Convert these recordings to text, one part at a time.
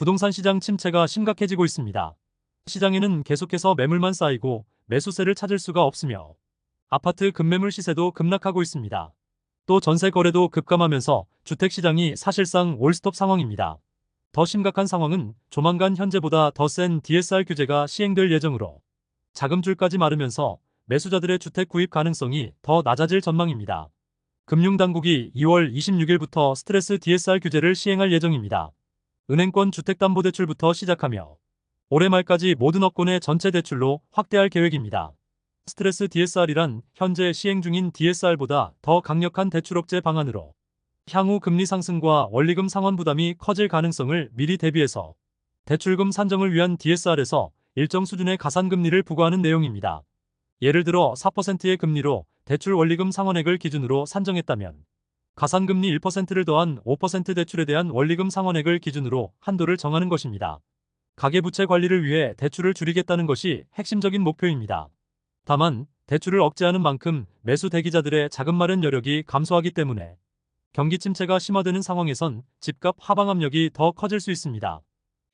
부동산 시장 침체가 심각해지고 있습니다. 시장에는 계속해서 매물만 쌓이고 매수세를 찾을 수가 없으며 아파트 급매물 시세도 급락하고 있습니다. 또 전세 거래도 급감하면서 주택 시장이 사실상 올스톱 상황입니다. 더 심각한 상황은 조만간 현재보다 더 센 DSR 규제가 시행될 예정으로 자금줄까지 마르면서 매수자들의 주택 구입 가능성이 더 낮아질 전망입니다. 금융당국이 2월 26일부터 스트레스 DSR 규제를 시행할 예정입니다. 은행권 주택담보대출부터 시작하며 올해 말까지 모든 업권의 전체 대출로 확대할 계획입니다. 스트레스 DSR이란 현재 시행 중인 DSR보다 더 강력한 대출 억제 방안으로 향후 금리 상승과 원리금 상환 부담이 커질 가능성을 미리 대비해서 대출금 산정을 위한 DSR에서 일정 수준의 가산금리를 부과하는 내용입니다. 예를 들어 4%의 금리로 대출 원리금 상환액을 기준으로 산정했다면 가산금리 1%를 더한 5% 대출에 대한 원리금 상환액을 기준으로 한도를 정하는 것입니다. 가계부채 관리를 위해 대출을 줄이겠다는 것이 핵심적인 목표입니다. 다만 대출을 억제하는 만큼 매수 대기자들의 자금 마련 여력이 감소하기 때문에 경기 침체가 심화되는 상황에선 집값 하방 압력이 더 커질 수 있습니다.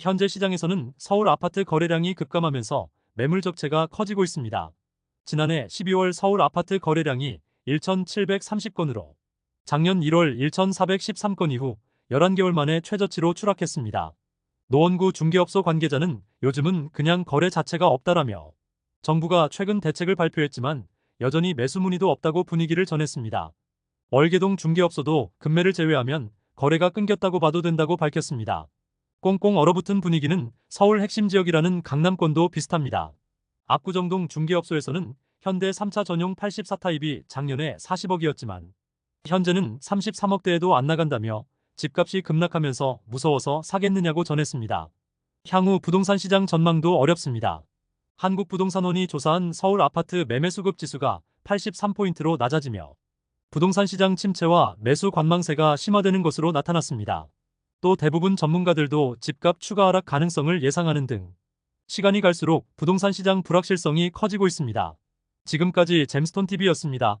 현재 시장에서는 서울 아파트 거래량이 급감하면서 매물 적체가 커지고 있습니다. 지난해 12월 서울 아파트 거래량이 1,730건으로 작년 1월 1,413건 이후 11개월 만에 최저치로 추락했습니다. 노원구 중개업소 관계자는 요즘은 그냥 거래 자체가 없다라며 정부가 최근 대책을 발표했지만 여전히 매수 문의도 없다고 분위기를 전했습니다. 월계동 중개업소도 금매를 제외하면 거래가 끊겼다고 봐도 된다고 밝혔습니다. 꽁꽁 얼어붙은 분위기는 서울 핵심 지역이라는 강남권도 비슷합니다. 압구정동 중개업소에서는 현대 3차 전용 84타입이 작년에 40억이었지만 현재는 33억대에도 안 나간다며 집값이 급락하면서 무서워서 사겠느냐고 전했습니다. 향후 부동산 시장 전망도 어렵습니다. 한국부동산원이 조사한 서울 아파트 매매 수급 지수가 83포인트로 낮아지며 부동산 시장 침체와 매수 관망세가 심화되는 것으로 나타났습니다. 또 대부분 전문가들도 집값 추가 하락 가능성을 예상하는 등 시간이 갈수록 부동산 시장 불확실성이 커지고 있습니다. 지금까지 잼스톤TV였습니다.